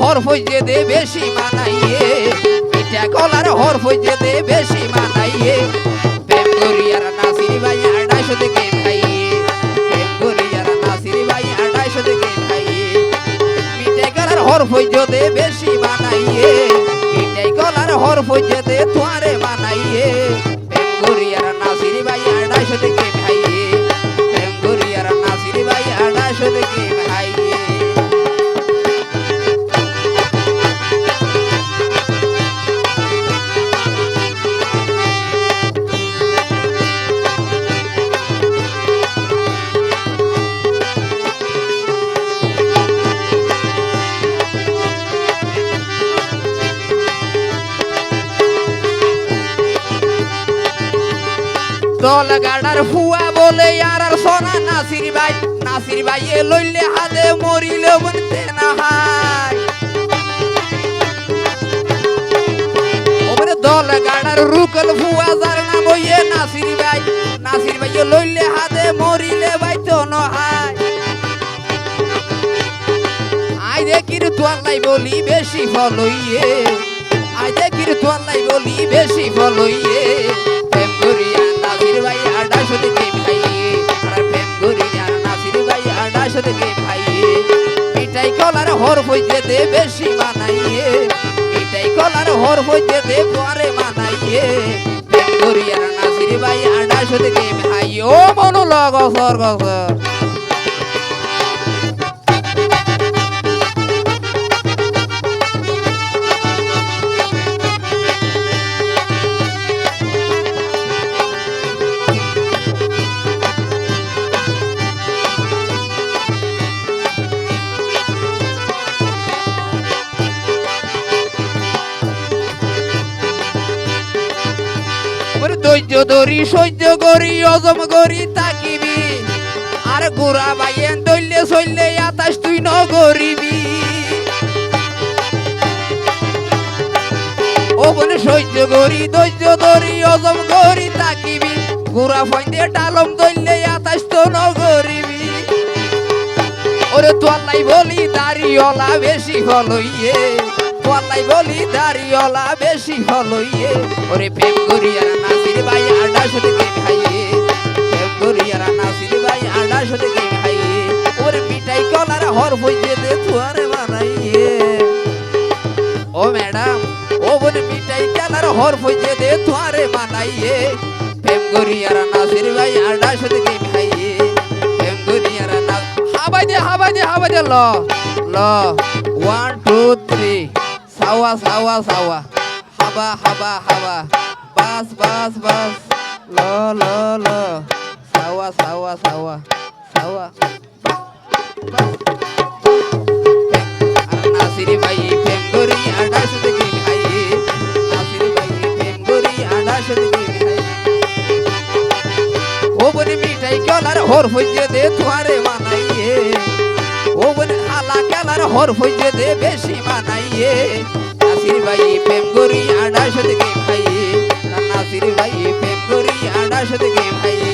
হর ফইজে দে বেশি মানাইয়ে। পিঠা কলার হর ফইজে দে বেশি মানাইয়ে। করিয়ার নাসির ভাই আড়াইশো থেকে খাইয়ে। প্রেম করিয়ার নাসির ভাই আড়াইশো থেকে খাইয়ে। মিঠাই কলার হর ফইজে দে বেশি মানাইয়ে। মিঠাই কলার হর ফইজে দে তোয়ারে দল গাডার ফুয়া বলে আর আর সোনা নাসির ভাই নাসির ভাই এ লইলে হাতে মরিলে বনতে না হাই ওপরে দল গাডার রুকল ফুয়া যার নাম ওয়ে নাসির ভাই নাসির ভাই এ লইলে হাতে মরিলে ভাই তো ন হাই আই দেখির তোয়ালাই বলি বেশি ফলইয়ে আই দেখির তোয়ালাই বলি বেশি ফলইয়ে কলার হর হইতে দে বেশি বানাইয়ে। এটাই কলার হর হইতে দে পরে বানাইয়ে। ভাই আড়াইশো থেকে খাইয়ে ও মনোলগ সর ধৈর্য ধরি, সহ্য করি অজম করি তাকিবি আর গোড়া বাইয়েন দইলে সইলে আতাস তুই ন করিবি। ও বলে সহ্য করি, ধৈর্য ধরি অজম করি তাকিবি গোড়া ফইন্দে ডালম দইলে আতাস তো ন করিবি। ওরে বলি দাড়িওয়ালা বেশি ফলইয়ে তোয়ালাই বলি দাড়িওয়ালা বেশি ওরে প্রেম করিয়ার হর বইয়ে দে তুয়ারে বানাইয়ে। ও ম্যাডাম, ও বলে মিঠাই কলার হর বইয়ে দে তুয়ারে বানাইয়ে। প্রেম করিয়ার নাসির ভাই আড়াইশো থেকে খাইয়ে। প্রেম করিয়ার না হাবাই দে হাবাই দে হাবাই দে, ল ল। ওয়ান টু থ্রি সাওয়া সাওয়া সাওয়া। হাবা হাবা হাবা। বাস বাস বাস ল ল ল সাওয়া সাওয়া সাওয়া সাওয়া আর নাসিরি ভাই প্রেম করি আড়াইশ থেকে খাই নাসিরি ভাই প্রেম করি আড়াইশ থেকে খাই ও বনে মিঠাই গলার হর হইয়ে দে তোয়ারে বানাইয়ে ও বনে হালা গলার হর হইয়ে দে বেশি বানাইয়ে নাসির ভাই প্রেম করি আড়াইশো থেকে খাইয়ে নাসির ভাই প্রেম করি আড়াশ থেকে ভাই